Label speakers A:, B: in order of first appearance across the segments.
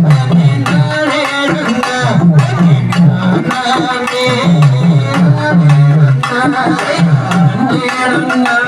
A: Thank you.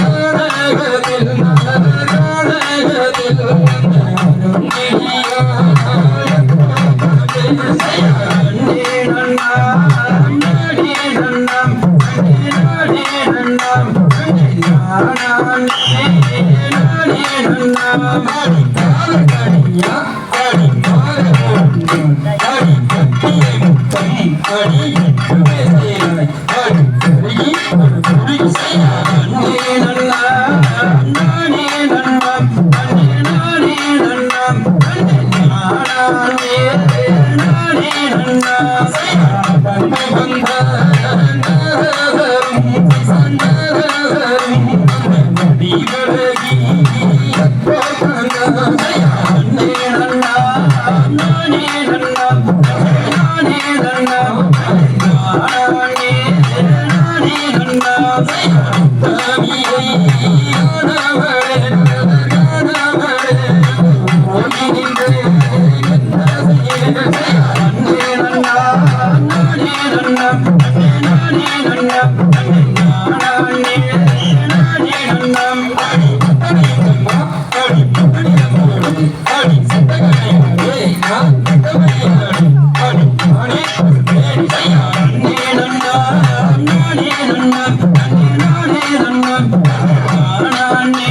A: ಬಂದ Thank you. i'm Amen.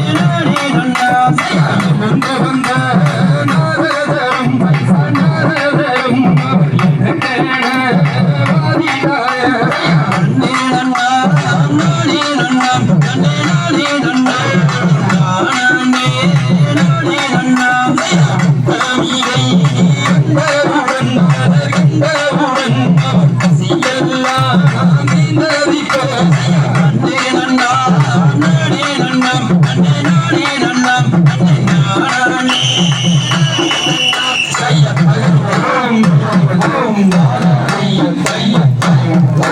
A: ನೋಡಿ